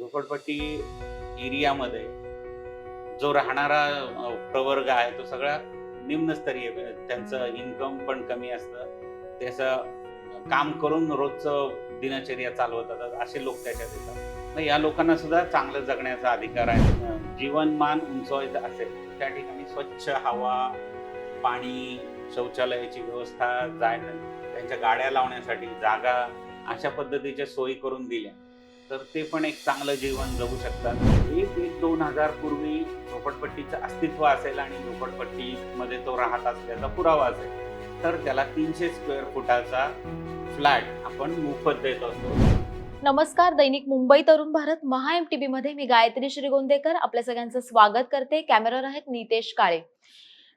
झोपडपट्टी एरियामध्ये जो राहणारा प्रवर्ग आहे तो सगळा निम्नस्तरीय त्यांचं इन्कम पण कमी असतं. त्याचं काम करून रोजचं दिनचर्या चालवतात. असे लोक त्याच्यात येतात. मग या लोकांना सुद्धा चांगलं जगण्याचा अधिकार आहे. जीवनमान उंचवायचं असेल त्या ठिकाणी स्वच्छ हवा पाणी शौचालयाची व्यवस्था जायला त्यांच्या गाड्या लावण्यासाठी जागा अशा पद्धतीच्या सोयी करून दिल्या. तर ते पण एक चांगलं जीवन जगू शकतात. एक एक दोन हजार पूर्वी झोपडपट्टीचं अस्तित्व असेल आणि झोपडपट्टीमध्ये तो राहत असल्याचा पुरावा असेल तर त्याला तीनशे स्क्वेअर फुटाचा फ्लॅट आपण मोफत देत असतो. नमस्कार दैनिक Mumbai Tarun Bharat Maha M T B मध्ये मी गायत्री श्रीगोंदेकर. आपल्या सगळ्यांचं स्वागत करते. कॅमेरावर आहेत नितेश काळे.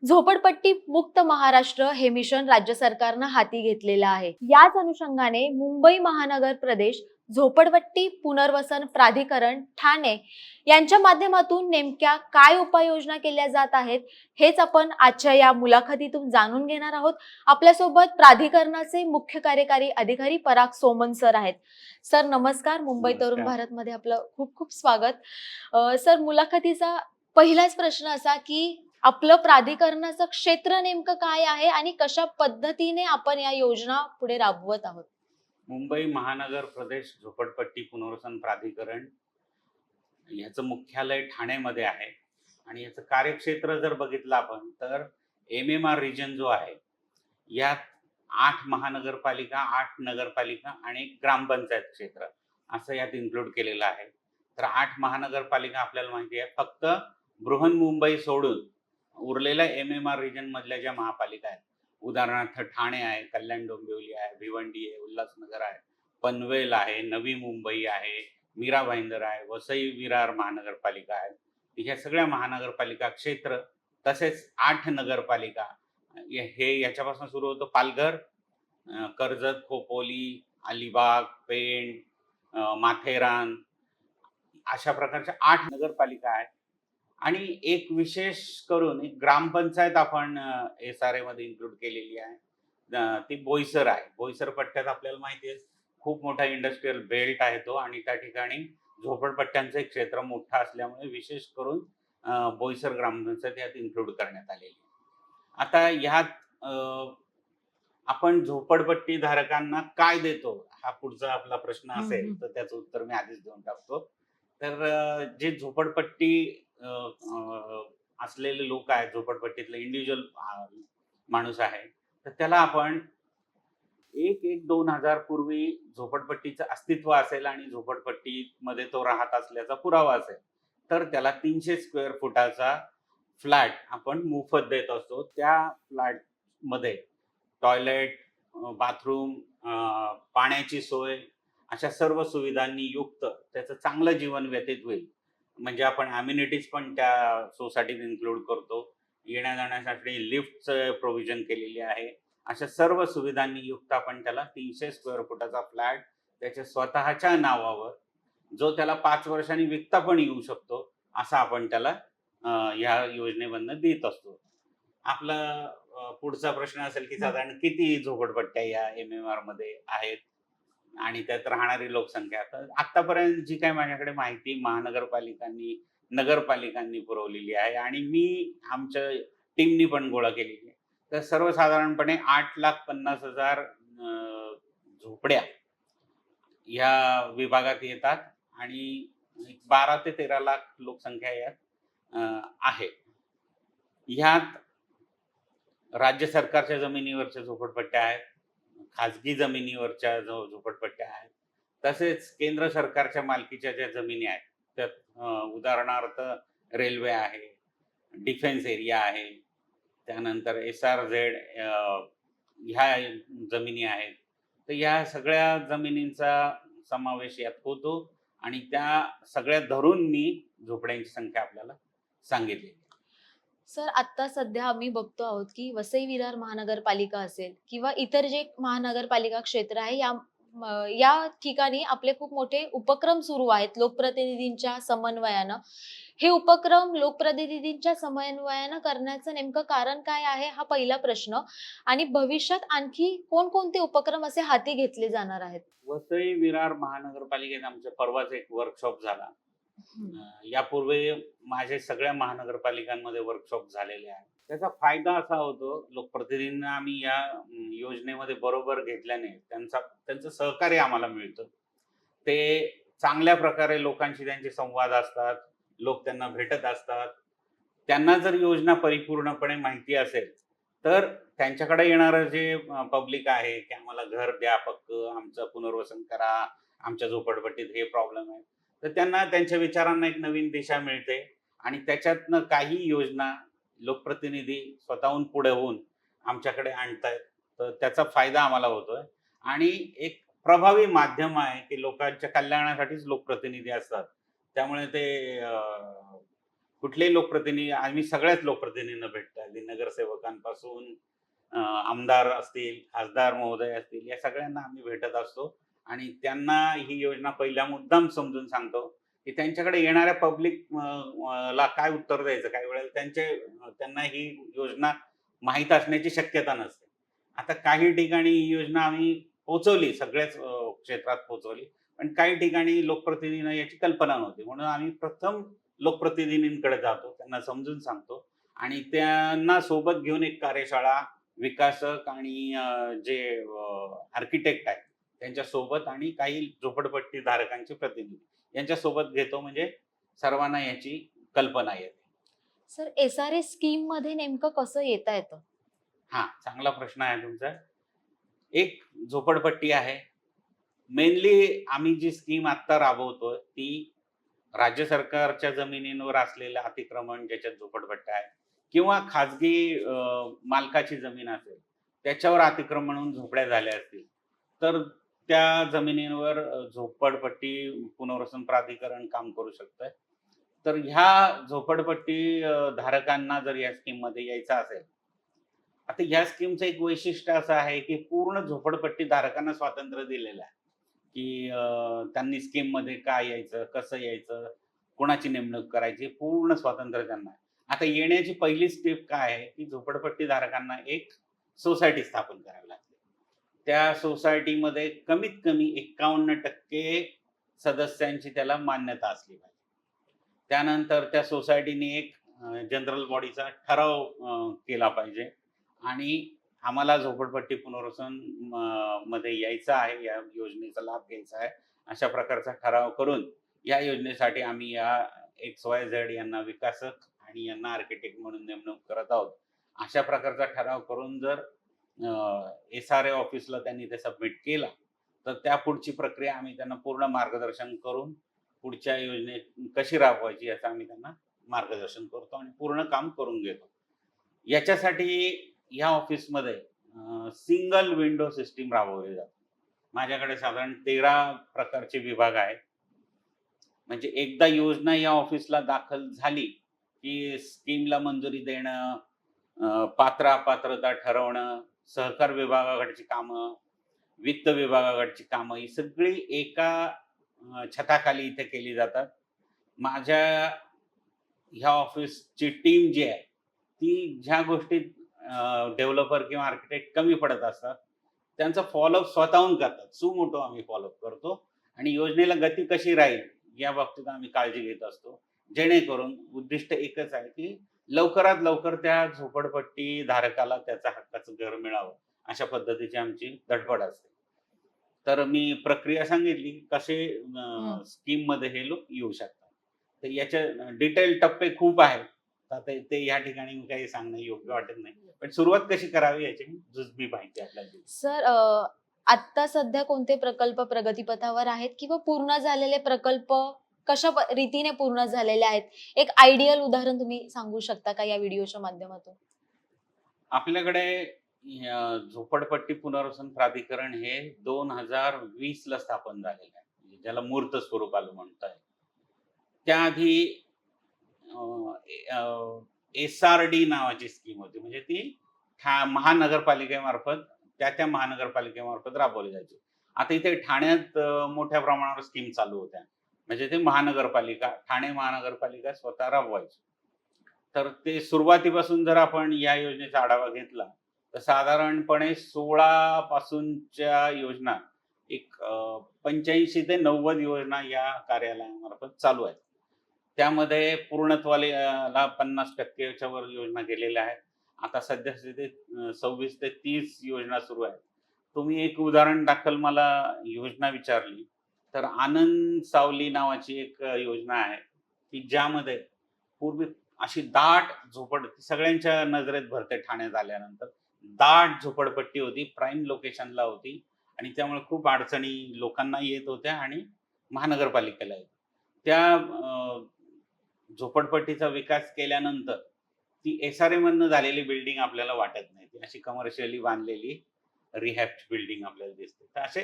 झोपडपट्टी मुक्त महाराष्ट्र हे मिशन राज्य सरकारनं हाती घेतलेलं आहे. याच अनुषंगाने मुंबई महानगर प्रदेश झोपडपट्टी पुनर्वसन प्राधिकरण ठाणे यांच्या माध्यमातून नेमक्या काय उपाययोजना केल्या जात आहेत हेच आपण आजच्या या मुलाखतीतून जाणून घेणार आहोत. आपल्यासोबत प्राधिकरणाचे मुख्य कार्यकारी अधिकारी पराग सोमन सर आहेत. सर नमस्कार. मुंबई तरुण. भारत मध्ये आपलं खूप खूप स्वागत. सर मुलाखतीचा पहिलाच प्रश्न असा की आपलं प्राधिकरणाचं क्षेत्र नेमकं काय आहे आणि कशा पद्धतीने आपण या योजना पुढे राबवत आहोत? मुंबई महानगर प्रदेश झोपडपट्टी पुनर्वसन प्राधिकरण याचं मुख्यालय ठाणेमध्ये आहे. आणि याचं कार्यक्षेत्र जर बघितलं आपण तर एम एम आर रिजन जो आहे यात आठ महानगरपालिका आठ नगरपालिका आणि एक ग्रामपंचायत क्षेत्र असं यात इन्क्लूड केलेलं आहे. तर आठ महानगरपालिका आपल्याला माहिती आहे. फक्त बृहन्मुंबई सोडून उरलेल्या एम एम आर रिजन मधल्या ज्या महापालिका आहेत उदाहरणार्थ ठाणे आहे कल्याण डोंबिवली आहे भिवंडी आहे उल्हासनगर आहे पनवेल आहे नवी मुंबई आहे मीरा भाईंदर आहे वसई विरार महानगरपालिका आहे. ह्या सगळ्या महानगरपालिका क्षेत्र तसेच आठ नगरपालिका हे- याच्यापासून सुरू होतं पालघर कर्जत खोपोली अलिबाग पेण माथेरान अशा प्रकारच्या आठ नगरपालिका आहेत. आणि एक विशेष करून एक ग्रामपंचायत आपण एस आरमध्ये इन्क्लूड केलेली आहे. ती बोईसर आहे. बोईसर पट्ट्यात आपल्याला माहिती आहे खूप मोठा इंडस्ट्रीयल बेल्ट आहे तो आणि त्या ठिकाणी झोपडपट्ट्यांचं एक क्षेत्र मोठं असल्यामुळे विशेष करून बोईसर ग्रामपंचायत यात इन्क्लूड करण्यात आलेली आहे. आता ह्यात आपण झोपडपट्टी धारकांना काय देतो हा पुढचा आपला प्रश्न असेल. तर त्याचं उत्तर मी आधीच देऊन टाकतो. तर जे झोपडपट्टी असलेले लोक आहेत झोपडपट्टीतले इंडिव्हिज्युअल माणूस आहे. तर त्याला आपण एक एक दोन हजार पूर्वी झोपडपट्टीचं अस्तित्व असेल आणि झोपडपट्टीमध्ये तो राहत असल्याचा पुरावा असेल तर त्याला तीनशे स्क्वेअर फुटाचा फ्लॅट आपण मोफत देत असतो. त्या फ्लॅटमध्ये टॉयलेट बाथरूम पाण्याची सोय अशा सर्व सुविधांनी युक्त त्याचं चांगलं जीवन व्यतीत होईल. म्हणजे आपण अम्युनिटीज पण त्या सोसायटीत इन्क्लूड करतो. येण्या जाण्यासाठी लिफ्टचं प्रोव्हिजन केलेली आहे. अशा सर्व सुविधांनी युक्त आपण त्याला तीनशे स्क्वेअर फुटाचा फ्लॅट त्याच्या स्वतःच्या नावावर जो त्याला पाच वर्षांनी विकता पण येऊ शकतो असा आपण त्याला ह्या योजनेमधनं देत असतो. आपला पुढचा प्रश्न असेल की साधारण किती झोपडपट्ट्या या एम एम आरमध्ये आहेत? आणि त्यात राहणारी लोकसंख्या. तर आतापर्यंत जी काही माझ्याकडे माहिती महानगरपालिकांनी नगरपालिकांनी पुरवलेली आहे आणि मी आमच्या टीमनी पण गोळा केलेली आहे. तर सर्वसाधारणपणे आठ लाख पन्नास हजार झोपड्या ह्या विभागात येतात आणि एक बारा ते तेरा लाख लोकसंख्या यात आहे. ह्यात राज्य सरकारच्या जमिनीवरच्या झोपडपट्ट्या आहेत. खाजगी जमिनीवरच्या जो झोपडपट्ट्या आहेत तसेच केंद्र सरकारच्या मालकीच्या ज्या जमिनी आहेत त्यात उदाहरणार्थ रेल्वे आहे डिफेन्स एरिया आहे त्यानंतर एस आर झेड ह्या जमिनी आहेत. तर या सगळ्या जमिनींचा समावेश यात होतो आणि त्या सगळ्या धरून मी झोपड्यांची संख्या आपल्याला सांगितली सर आता सध्या आम्ही बघतो आहोत की वसई विरार महानगरपालिका असेल किंवा इतर जे महानगरपालिका क्षेत्र आहे या म, या ठिकाणी आपले खूप मोठे उपक्रम सुरू आहेत लोकप्रतिनिधींच्या समन्वयानं. हे उपक्रम लोकप्रतिनिधींच्या समन्वयानं करण्याचं नेमकं कारण काय आहे हा पहिला प्रश्न आणि भविष्यात आणखी कोणकोणते उपक्रम असे हाती घेतले जाणार आहेत? वसई विरार महानगरपालिकेत आमचं परवाच एक वर्कशॉप झाला. यापूर्वी माझे सगळ्या महानगरपालिकांमध्ये वर्कशॉप झालेले आहेत. त्याचा फायदा असा होतो लोकप्रतिनिधींना आम्ही या योजनेमध्ये बरोबर घेतल्याने त्यांचा त्यांचं सहकार्य आम्हाला मिळतं. ते चांगल्या प्रकारे लोकांशी त्यांचे संवाद असतात लोक त्यांना भेटत असतात. त्यांना जर योजना परिपूर्णपणे माहिती असेल तर त्यांच्याकडे येणारं जे पब्लिक आहे की आम्हाला घर द्या पक्क आमचं पुनर्वसन करा आमच्या झोपडपट्टीत हे प्रॉब्लेम आहे. तर त्यांना त्यांच्या विचारांना एक नवीन दिशा मिळते आणि त्याच्यातनं काही योजना लोकप्रतिनिधी स्वतःहून पुढे होऊन आमच्याकडे आणतायत. तर त्याचा फायदा आम्हाला होतोय. आणि एक प्रभावी माध्यम आहे की लोकांच्या कल्याणासाठीच लोकप्रतिनिधी असतात. त्यामुळे ते कुठलेही लोकप्रतिनिधी आम्ही सगळ्याच लोकप्रतिनिधींना भेटतो. अगदी नगरसेवकांपासून आमदार असतील खासदार महोदय असतील या सगळ्यांना आम्ही भेटत असतो. आणि त्यांना ही योजना पहिल्या मुद्दाम समजून सांगतो की त्यांच्याकडे येणाऱ्या पब्लिक ला काय उत्तर द्यायचं? काही वेळेला त्यांचे त्यांना ही योजना माहीत असण्याची शक्यता नसते. आता काही ठिकाणी ही योजना आम्ही पोचवली सगळ्याच क्षेत्रात पोचवली पण काही ठिकाणी लोकप्रतिनिधींना याची कल्पना नव्हती. म्हणून आम्ही प्रथम लोकप्रतिनिधींकडे जातो त्यांना समजून सांगतो आणि त्यांना सोबत घेऊन एक कार्यशाळा विकासक आणि जे आर्किटेक्ट आहेत त्यांच्यासोबत आणि काही झोपडपट्टी धारकांचे प्रतिनिधी. यांच्या सोबत घेतो म्हणजे सर्वांना याची कल्पना येते. सर एस आर एस स्कीममध्ये नेमकं कसं येता येतं? हा चांगला प्रश्न आहे तुमचा. एक झोपडपट्टी आहे. मेनली आम्ही जी स्कीम आत्ता राबवतोय ती राज्य सरकारच्या जमिनींवर असलेलं अतिक्रमण ज्याच्यात झोपडपट्ट्या आहे किंवा खाजगी मालकाची जमीन असेल त्याच्यावर अतिक्रमण होऊन झोपड्या झाल्या असतील. तर त्या जमिनींवर झोपडपट्टी पुनर्वसन प्राधिकरण काम करू शकतंय. तर ह्या झोपडपट्टी धारकांना जर या स्कीममध्ये यायचं असेल आता या स्कीमचं एक वैशिष्ट्य असं आहे की पूर्ण झोपडपट्टी धारकांना स्वातंत्र्य दिलेलं आहे. की त्यांनी स्कीममध्ये काय यायचं कसं यायचं कोणाची नेमणूक करायची पूर्ण स्वातंत्र्य त्यांना आहे. आता येण्याची पहिली स्टेप काय आहे की झोपडपट्टी धारकांना एक सोसायटी स्थापन करावी लागते. त्या सोसायटीमध्ये कमीत कमी एक्कावन्न टक्के सदस्यांची त्याला मान्यता असली पाहिजे. त्यानंतर त्या सोसायटीने एक जनरल बॉडीचा ठराव केला पाहिजे. आणि आम्हाला झोपडपट्टी पुनर्वसनमध्ये यायचं आहे या योजनेचा लाभ घ्यायचा आहे अशा प्रकारचा ठराव करून या योजनेसाठी आम्ही या एक्स वाय झेड यांना विकासक आणि यांना आर्किटेक्ट म्हणून नेमणूक करत आहोत. अशा प्रकारचा ठराव करून जर एस आर ए ऑफिसला त्यांनी ते सबमिट केला. तर त्या पुढची प्रक्रिया आम्ही त्यांना पूर्ण मार्गदर्शन करून पुढच्या योजने कशी राबवायची याचं आम्ही त्यांना मार्गदर्शन करतो आणि पूर्ण काम करून घेतो. याच्यासाठी या ऑफिसमध्ये सिंगल विंडो सिस्टीम राबवली जाते. माझ्याकडे साधारण तेरा प्रकारचे विभाग आहेत. म्हणजे एकदा योजना या ऑफिसला दाखल झाली की स्कीमला मंजुरी देणं पात्र अपात्रता ठरवणं सहकार विभागाकडची कामं वित्त विभागाकडची कामं ही सगळी एका छताखाली इथे केली जातात. माझ्या ह्या ऑफिसची टीम जी आहे ती ज्या गोष्टीत डेव्हलपर किंवा आर्किटेक्ट कमी पडत असतात त्यांचा फॉलोअप स्वतःहून करतात. सुमोटो आम्ही फॉलोअप करतो आणि योजनेला गती कशी राहील या बाबतीत आम्ही काळजी घेत असतो. जेणेकरून उद्दिष्ट एकच आहे की लवकरात लवकर त्या झोपडपट्टी धारकाला त्याचा हक्काचं घर मिळावं अशा पद्धतीची आमची धडपड असते तर मी प्रक्रिया सांगितली कसे. स्कीममध्ये हे लोक येऊ शकतात तर याचे डिटेल टप्पे खूप आहेत तर ते- या ठिकाणी मी काही सांगणं योग्य वाटत नाही पण सुरुवात कशी करावी याची जुजबी माहिती आपल्याला. सर अ, आत्ता सध्या कोणते प्रकल्प प्रगतीपथावर आहेत किंवा पूर्ण झालेले प्रकल्प कशा रीतीने पूर्ण झालेल्या आहेत? एक आयडियल उदाहरण तुम्ही सांगू शकता का या व्हिडिओच्या माध्यमातून? आपल्याकडे झोपडपट्टी पुनर्वसन प्राधिकरण हे दोन हजार वीस ला स्थापन झालेलं आहे. म्हणजे ज्याला मूर्त स्वरूपाला आहे त्याआधी एस आर डी नावाची स्कीम होती. म्हणजे ती ठा महानगरपालिकेमार्फत त्या त्या महानगरपालिकेमार्फत राबवली जायची. आता इथे ठाण्यात मोठ्या प्रमाणावर स्कीम चालू होत्या. म्हणजे ते महानगरपालिका ठाणे महानगरपालिका स्वतः राबवायची तर ते सुरुवातीपासून जर आपण या योजनेचा आढावा घेतला तर साधारणपणे सोळा पासूनच्या योजना एक पंच्याऐंशी ते नव्वद योजना या कार्यालयामार्फत चालू आहेत. त्यामध्ये पूर्णत्वाला पन्नास टक्केच्या वर योजना गेलेल्या आहेत. आता सध्या सव्वीस ते तीस योजना सुरू आहेत. तुम्ही एक उदाहरण दाखल मला योजना विचारली. तर आनंद सावली नावाची एक योजना आहे की ज्यामध्ये पूर्वी अशी दाट झोपड सगळ्यांच्या नजरेत भरते ठाण्यात आल्यानंतर. दाट झोपडपट्टी होती प्राईम लोकेशनला होती आणि त्यामुळे खूप अडचणी लोकांना येत होत्या आणि महानगरपालिकेला येत. त्या झोपडपट्टीचा विकास केल्यानंतर ती एस आर मधनं झालेली बिल्डिंग आपल्याला वाटत नाही. ती अशी कमर्शियली बांधलेली रिहॅप्ट बिल्डिंग आपल्याला दिसते. तर असे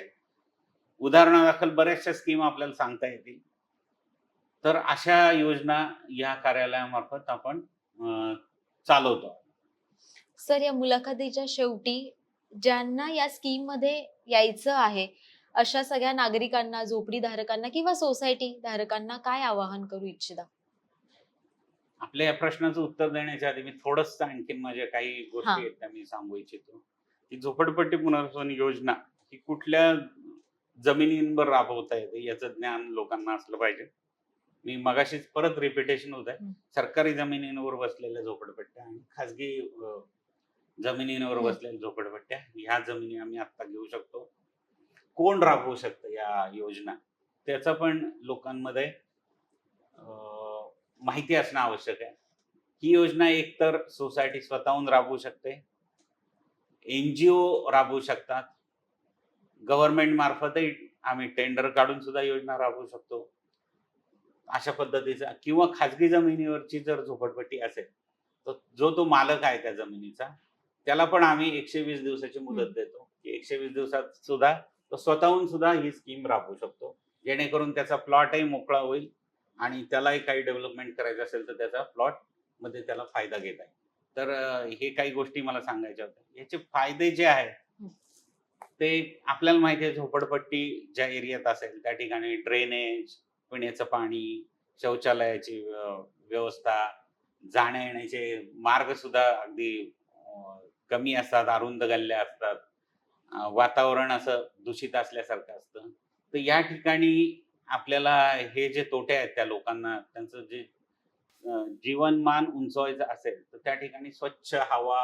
उदाहरणादाखल बऱ्याचशा स्कीम आपल्याला सांगता येतील. तर अशा योजना या कार्यालयामार्फत आपण चालवतो. सर या मुलाखतीच्या शेवटी ज्यांना या स्कीममध्ये यायचं आहे अशा सगळ्या नागरिकांना झोपडीधारकांना किंवा सोसायटी धारकांना काय आवाहन करू इच्छिता? आपल्या या प्रश्नाचं उत्तर देण्याच्या आधी मी थोडस आणखीन माझ्या काही. गोष्टी आहेत त्या मी सांगू इच्छितो. की झोपडपट्टी पुनर्वसन योजना ही कुठल्या जमिनींवर राबवता येते याचं ज्ञान लोकांना असलं पाहिजे. मी मगाशीच परत रिपिटेशन होत आहे. सरकारी जमिनींवर बसलेल्या झोपडपट्ट्या आणि खाजगी जमिनींवर. बसलेल्या झोपडपट्ट्या ह्या जमिनी आम्ही आता घेऊ शकतो. कोण राबवू शकतं या योजना? त्याचा पण लोकांमध्ये माहिती असणं आवश्यक आहे. ही योजना एकतर सोसायटी स्वतःहून राबवू शकते. एन जी ओ राबवू शकतात. गव्हर्नमेंट मार्फतही आम्ही टेंडर काढून सुद्धा योजना राबवू शकतो. अशा पद्धतीचा किंवा खाजगी जमिनीवरची जर झोपडपट्टी असेल तर जो तो मालक आहे त्या जमिनीचा त्याला पण आम्ही एकशे वीस दिवसाची मुदत. देतो. की एकशे वीस दिवसात सुद्धा तो स्वतःहून सुद्धा ही स्कीम राबवू शकतो. जेणेकरून त्याचा प्लॉटही मोकळा होईल आणि त्यालाही काही डेव्हलपमेंट करायचं असेल तर त्याचा प्लॉटमध्ये त्याला फायदा घेता येईल. तर हे काही गोष्टी मला सांगायच्या होत्या. याचे फायदे जे आहेत ते आपल्याला माहिती आहे झोपडपट्टी ज्या एरियात असेल त्या ठिकाणी ड्रेनेज पिण्याचं पाणी शौचालयाची व्यवस्था जाण्या येण्याचे मार्ग सुद्धा अगदी कमी असतात अरुंद गल्ल्या असतात. वातावरण असं दूषित असल्यासारखं असतं. तर या ठिकाणी आपल्याला हे जे तोटे आहेत त्या लोकांना त्यांचं जे जीवनमान उंचवायचं असेल तर त्या ठिकाणी स्वच्छ हवा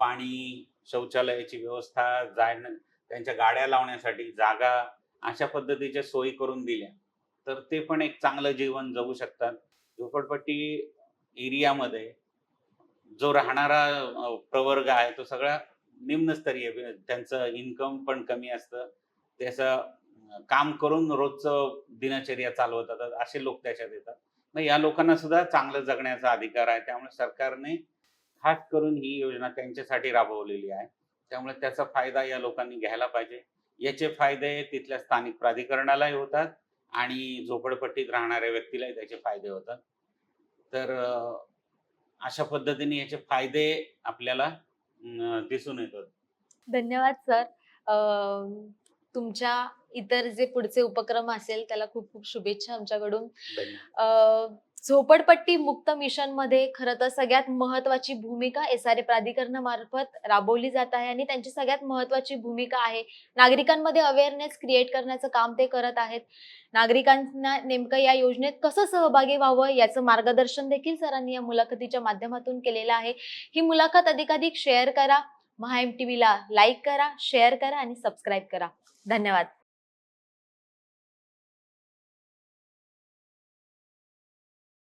पाणी शौचालयाची व्यवस्था जाण त्यांच्या गाड्या लावण्यासाठी जागा अशा पद्धतीच्या सोयी करून दिल्या. तर ते पण एक चांगलं जीवन जगू शकतात. झोपडपट्टी एरियामध्ये जो राहणारा प्रवर्ग आहे तो सगळा निम्नस्तरीय त्यांचं इन्कम पण कमी असतं. त्याचं काम करून रोजचं दिनचर्या चालवतात. असे लोक त्याच्यात येतात. मग या लोकांना सुद्धा चांगलं जगण्याचा अधिकार आहे. त्यामुळे सरकारने खास करून ही योजना त्यांच्यासाठी राबवलेली आहे. त्यामुळे त्याचा फायदा या लोकांनी घ्यायला पाहिजे. याचे फायदे तिथल्या स्थानिक प्राधिकरणालाही होतात आणि झोपडपट्टीत राहणाऱ्या व्यक्तीलाही त्याचे फायदे होतात. तर अशा पद्धतीने याचे फायदे आपल्याला दिसून येतात. धन्यवाद सर. तुमच्या इतर जे पुढचे उपक्रम असेल त्याला खूप खूप शुभेच्छा आमच्याकडून. झोपडपट्टी मुक्त मिशनमध्ये खरं तर सगळ्यात महत्वाची भूमिका एस आर ए प्राधिकरणामार्फत राबवली जात आहे आणि त्यांची सगळ्यात महत्वाची भूमिका आहे. नागरिकांमध्ये अवेअरनेस क्रिएट करण्याचं काम ते करत आहेत. नागरिकांना नेमकं या योजनेत कसं सहभागी व्हावं याचं मार्गदर्शन देखील सरांनी या मुलाखतीच्या माध्यमातून केलेलं आहे. ही मुलाखत अधिकाधिक शेअर करा. महा एम टीव्हीला लाईक करा शेअर करा आणि सबस्क्राईब करा. धन्यवाद.